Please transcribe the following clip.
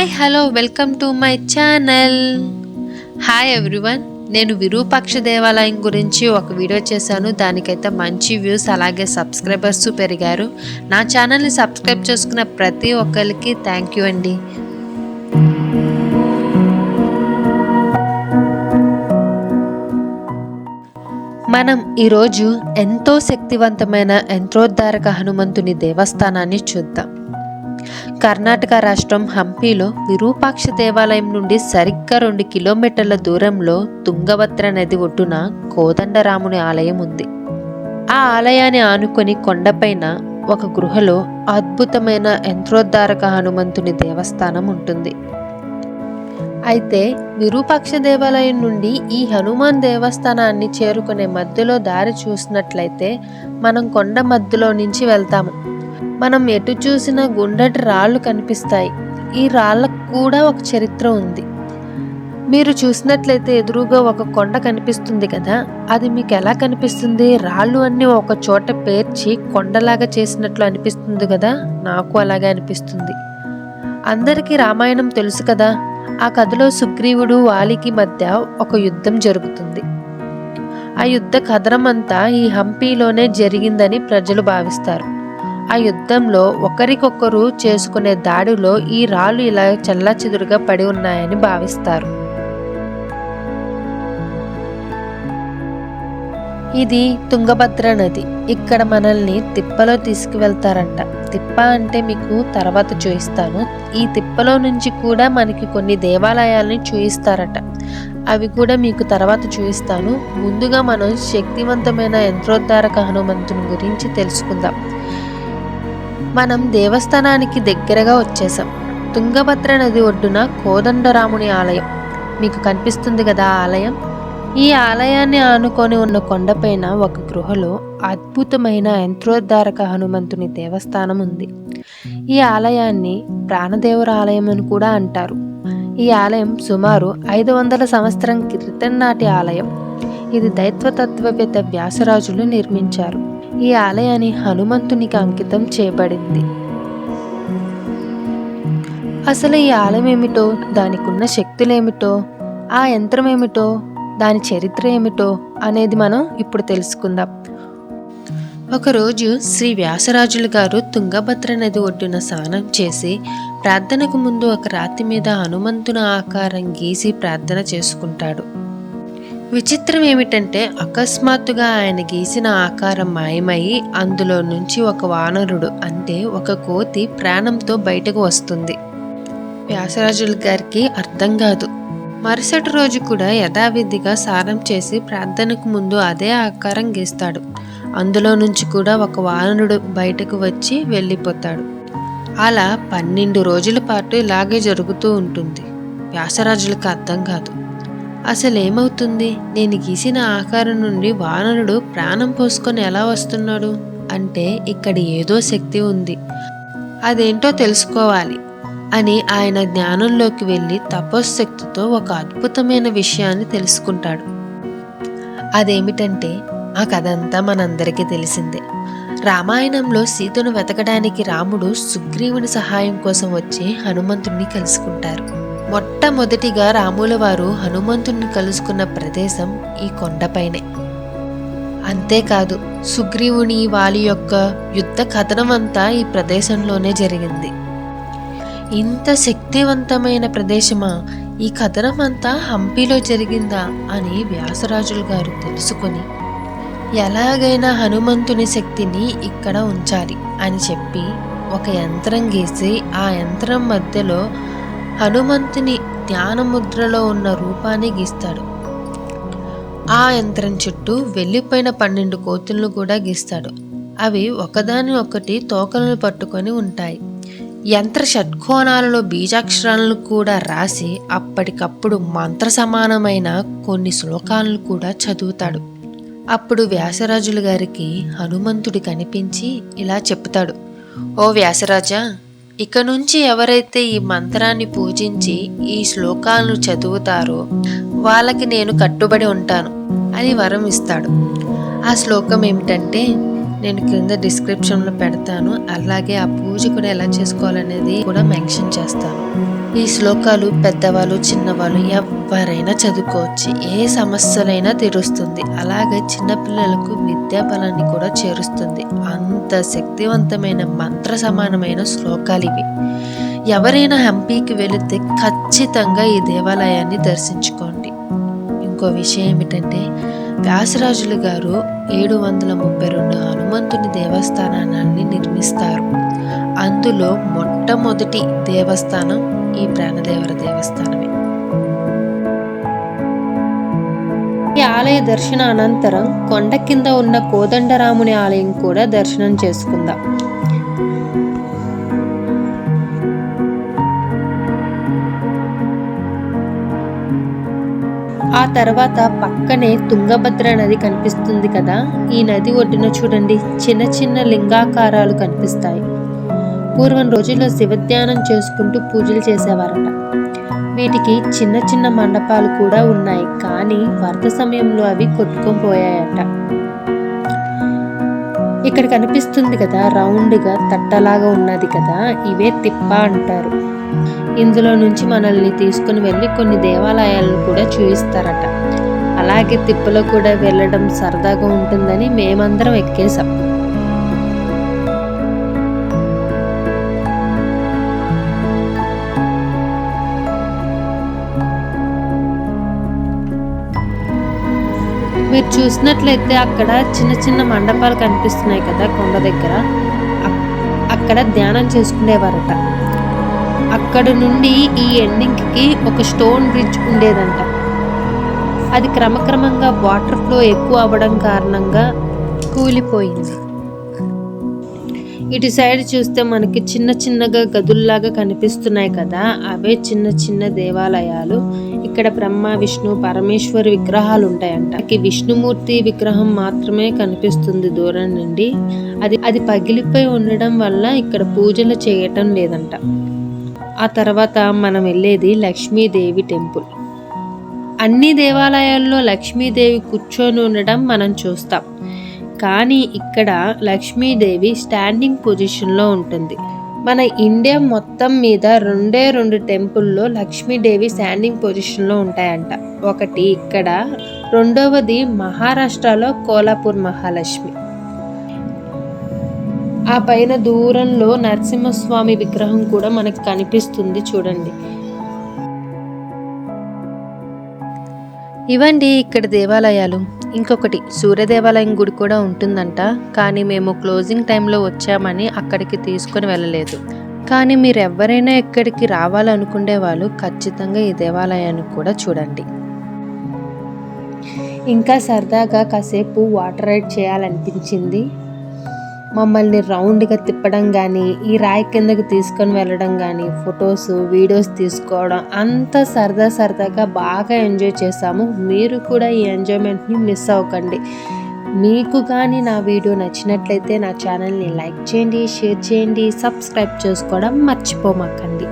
Hi hello welcome to my channel hi everyone నేను విరూపాక్ష దేవాలయం గురించి ఒక వీడియో చేశాను. దానికైతే మంచి వ్యూస్ అలాగే సబ్స్క్రైబర్స్ పెరిగారు. నా ఛానల్ని సబ్స్క్రైబ్ చేసుకున్న ప్రతి ఒక్కరికి థ్యాంక్ యూ అండి. మనం ఈరోజు ఎంతో శక్తివంతమైన యంత్రోద్ధారక హనుమంతుని దేవస్థానాన్ని చూద్దాం. కర్ణాటక రాష్ట్రం హంపీలో విరూపాక్ష దేవాలయం నుండి సరిగ్గా రెండు కిలోమీటర్ల దూరంలో తుంగభద్ర నది ఒడ్డున కోదండరాముని ఆలయం ఉంది. ఆ ఆలయాన్ని ఆనుకొని కొండపైన ఒక గృహలో అద్భుతమైన యంత్రోద్ధారక హనుమంతుని దేవస్థానం ఉంటుంది. అయితే విరూపాక్ష దేవాలయం నుండి ఈ హనుమాన్ దేవస్థానాన్ని చేరుకునే మధ్యలో దారి చూసినట్లయితే మనం కొండ మధ్యలో నుంచి వెళ్తాము. మనం ఎటు చూసినా గుండటి రాళ్ళు కనిపిస్తాయి. ఈ రాళ్ళకు కూడా ఒక చరిత్ర ఉంది. మీరు చూసినట్లయితే ఎదురుగా ఒక కొండ కనిపిస్తుంది కదా అది మీకు ఎలా కనిపిస్తుంది? రాళ్ళు అన్నీ ఒక చోట పేర్చి కొండలాగా చేసినట్లు అనిపిస్తుంది కదా నాకు అలాగే అనిపిస్తుంది. అందరికీ రామాయణం తెలుసు కదా ఆ కథలో సుగ్రీవుడు వాలికి మధ్య ఒక యుద్ధం జరుగుతుంది. ఆ యుద్ధ కథనం అంతా ఈ హంపీలోనే జరిగిందని ప్రజలు భావిస్తారు. ఆ యుద్ధంలో ఒకరికొకరు చేసుకునే దాడిలో ఈ రాళ్ళు ఇలా చల్లాచెదురుగా పడి ఉన్నాయని భావిస్తారు. ఇది తుంగభద్ర నది. ఇక్కడ మనల్ని తిప్పలో తీసుకువెళ్తారంట. తిప్ప అంటే మీకు తర్వాత చూపిస్తాను. ఈ తిప్పలో నుంచి కూడా మనకి కొన్ని దేవాలయాల్ని చూయిస్తారట అవి కూడా మీకు తర్వాత చూపిస్తాను. ముందుగా మనం శక్తివంతమైన యంత్రోద్ధారక హనుమంతుని గురించి తెలుసుకుందాం. మనం దేవస్థానానికి దగ్గరగా వచ్చేసాం తుంగభద్ర నది ఒడ్డున కోదండరాముని ఆలయం. మీకు కనిపిస్తుంది కదా ఆలయం? ఈ ఆలయాన్ని ఆనుకొని ఉన్న కొండపైన ఒక గృహలో అద్భుతమైన యంత్రోద్ధారక హనుమంతుని దేవస్థానం ఉంది. ఈ ఆలయాన్ని ప్రాణదేవర ఆలయం అని కూడా అంటారు. ఈ ఆలయం సుమారు ఐదు వందల సంవత్సరం క్రితం నాటి ఆలయం. ఇది దైత్వతత్వవేత్త వ్యాసరాజులు నిర్మించారు. ఈ ఆలయాన్ని హనుమంతునికి అంకితం చేయబడింది. అసలు ఈ ఆలయం ఏమిటో దానికున్న శక్తులేమిటో ఆ యంత్రం ఏమిటో దాని చరిత్ర ఏమిటో అనేది మనం ఇప్పుడు తెలుసుకుందాం. ఒకరోజు శ్రీ వ్యాసరాజులు గారు తుంగభద్ర నది ఒడ్డున స్నానం చేసి ప్రార్థనకు ముందు ఒక రాతి మీద హనుమంతుని ఆకారం గీసి ప్రార్థన చేసుకుంటాడు. విచిత్రం ఏమిటంటే అకస్మాత్తుగా ఆయన గీసిన ఆకారం మాయమై అందులో నుంచి ఒక వానరుడు అంటే ఒక కోతి ప్రాణంతో బయటకు వస్తుంది. వ్యాసరాజుల గారికి అర్థం కాదు. మరుసటి రోజు కూడా యథావిధిగా సారం చేసి ప్రార్థనకు ముందు అదే ఆకారం గీస్తాడు. అందులో నుంచి కూడా ఒక వానరుడు బయటకు వచ్చి వెళ్ళిపోతాడు. అలా పన్నెండు రోజుల పాటు ఇలాగే జరుగుతూ ఉంటుంది. వ్యాసరాజులకు అర్థం కాదు. అసలేమవుతుంది? నేను గీసిన ఆకారం నుండి వానరుడు ప్రాణం పోసుకొని ఎలా వస్తున్నాడు? అంటే ఇక్కడ ఏదో శక్తి ఉంది. అదేంటో తెలుసుకోవాలి అని ఆయన జ్ఞానంలోకి వెళ్ళి తపశ్శక్తితో ఒక అద్భుతమైన విషయాన్ని తెలుసుకుంటాడు. అదేమిటంటే ఆ కథ అంతా మనందరికీ తెలిసిందే. రామాయణంలో సీతను వెతకడానికి రాముడు సుగ్రీవుని సహాయం కోసం వచ్చి హనుమంతుణ్ణి కలుసుకుంటారు. మొట్టమొదటిగా రాముల వారు కలుసుకున్న ప్రదేశం ఈ కొండపైనే. అంతేకాదు సుగ్రీవుని వాలి యొక్క యుద్ధ కథనం అంతా ఈ ప్రదేశంలోనే జరిగింది. ఇంత శక్తివంతమైన ప్రదేశమా? ఈ కథనం అంతా హంపీలో జరిగిందా? అని వ్యాసరాజులు గారు తెలుసుకొని ఎలాగైనా హనుమంతుని శక్తిని ఇక్కడ ఉంచాలి అని చెప్పి ఒక యంత్రం గీసి ఆ యంత్రం మధ్యలో హనుమంతుని ధ్యానముద్రలో ఉన్న రూపాన్ని గీస్తాడు. ఆ యంత్రం చుట్టూ వెళ్ళిపోయిన పన్నెండు కోతులను కూడా గీస్తాడు. అవి ఒకదాని ఒకటి తోకలను పట్టుకొని ఉంటాయి. యంత్ర షట్కోణాలలో బీజాక్షరాలను కూడా రాసి అప్పటికప్పుడు మంత్ర సమానమైన కొన్ని శ్లోకాలను కూడా చదువుతాడు. అప్పుడు వ్యాసరాజులు గారికి హనుమంతుడు కనిపించి ఇలా చెప్తాడు. ఓ వ్యాసరాజా ఇక నుంచి ఎవరైతే ఈ మంత్రాన్ని పూజించి ఈ శ్లోకాలను చదువుతారో వాళ్ళకి నేను కట్టుబడి ఉంటాను అని వరం ఇస్తాడు. ఆ శ్లోకం ఏమిటంటే నేను కింద డిస్క్రిప్షన్లో పెడతాను. అలాగే ఆ పూజ కూడా ఎలా చేసుకోవాలనేది కూడా మెన్షన్ చేస్తాను. ఈ శ్లోకాలు పెద్దవాళ్ళు చిన్నవాళ్ళు ఎవరైనా చదువుకోవచ్చు. ఏ సమస్యలైనా తీరుస్తుంది. అలాగే చిన్నపిల్లలకు విద్యా బలాన్ని కూడా చేరుస్తుంది. అంత శక్తివంతమైన మంత్ర సమానమైన శ్లోకాలు ఇవి. ఎవరైనా హంపీకి వెళితే ఖచ్చితంగా ఈ దేవాలయాన్ని దర్శించుకోండి. ఇంకో విషయం ఏమిటంటే వ్యాసరాజులు గారు ఏడు వందల ముప్పై రెండు హనుమంతుని దేవస్థానాన్ని నిర్మిస్తారు. అందులో మొట్టమొదటి దేవస్థానం ఈ ప్రాణదేవర దేవస్థానమే. ఈ ఆలయ దర్శన అనంతరం కొండ కింద ఉన్న కోదండరాముని ఆలయం కూడా దర్శనం చేసుకుందాం. ఆ తర్వాత పక్కనే తుంగభద్ర నది కనిపిస్తుంది కదా. ఈ నది ఒడ్డున చూడండి చిన్న చిన్న లింగాకారాలు కనిపిస్తాయి. పూర్వం రోజుల్లో శివధ్యానం చేసుకుంటూ పూజలు చేసేవారట. వీటికి చిన్న చిన్న మండపాలు కూడా ఉన్నాయి. కానీ వరద సమయంలో అవి కొట్టుకొని పోయాయట ఇక్కడ కనిపిస్తుంది కదా రౌండ్గా తట్టలాగా ఉన్నది కదా ఇవే తిప్ప అంటారు. ఇందులో నుంచి మనల్ని తీసుకుని వెళ్ళి కొన్ని దేవాలయాలను కూడా చూపిస్తారట అలాగే తిప్పలో కూడా వెళ్ళడం సరదాగా ఉంటుందని మేమందరం ఎక్కేసాం మీరు చూసినట్లయితే అక్కడ చిన్న చిన్న మండపాలు కనిపిస్తున్నాయి కదా కొండ దగ్గర. అక్కడ ధ్యానం చేసుకునేవారట. అక్కడ నుండి ఈ ఎండింగ్కి ఒక స్టోన్ బ్రిడ్జ్ ఉండేదంట. అది క్రమక్రమంగా వాటర్ ఫ్లో ఎక్కువ అవ్వడం కారణంగా కూలిపోయింది. ఇటు సైడ్ చూస్తే మనకి చిన్న చిన్నగా గదుల్లాగా కనిపిస్తున్నాయి కదా అవే చిన్న చిన్న దేవాలయాలు. ఇక్కడ బ్రహ్మ విష్ణు పరమేశ్వర్ విగ్రహాలు ఉంటాయంట. ఈ విష్ణుమూర్తి విగ్రహం మాత్రమే కనిపిస్తుంది దూరం నుండి. అది అది పగిలిపోయి ఉండడం వల్ల ఇక్కడ పూజలు చేయటం లేదంట. ఆ తర్వాత మనం వెళ్ళేది లక్ష్మీదేవి టెంపుల్. అన్ని దేవాలయాల్లో లక్ష్మీదేవి కూర్చొని ఉండడం మనం చూస్తాం. కానీ ఇక్కడ లక్ష్మీదేవి స్టాండింగ్ పొజిషన్లో ఉంటుంది. మన ఇండియా మొత్తం మీద రెండే రెండు టెంపుల్లో లక్ష్మీదేవి స్టాండింగ్ పొజిషన్లో ఉంటాయంట. ఒకటి ఇక్కడ రెండవది మహారాష్ట్రలో కోలాపూర్ మహాలక్ష్మి. ఆ పైన దూరంలో నరసింహస్వామి విగ్రహం కూడా మనకు కనిపిస్తుంది చూడండి. ఇవండి ఇక్కడ దేవాలయాలు. ఇంకొకటి సూర్య దేవాలయం గుడి కూడా ఉంటుందంట. కానీ మేము క్లోజింగ్ టైంలో వచ్చామని అక్కడికి తీసుకొని వెళ్ళలేదు. కానీ మీరు ఎవరైనా ఇక్కడికి రావాలనుకునే వాళ్ళు ఖచ్చితంగా ఈ దేవాలయాన్ని కూడా చూడండి. ఇంకా సరదాగా కాసేపు వాటర్ రైడ్ చేయాలనిపించింది. మమ్మల్ని రౌండ్గా తిప్పడం కానీ ఈ రాయి కిందకి తీసుకొని వెళ్ళడం కానీ ఫొటోస్ వీడియోస్ తీసుకోవడం అంత సరదా సరదాగా బాగా ఎంజాయ్ చేసాము మీరు కూడా ఈ ఎంజాయ్మెంట్ని మిస్ అవ్వకండి. మీకు కానీ నా వీడియో నచ్చినట్లయితే నా ఛానల్ని లైక్ చేయండి షేర్ చేయండి సబ్స్క్రైబ్ చేసుకోవడం మర్చిపోమాకండి.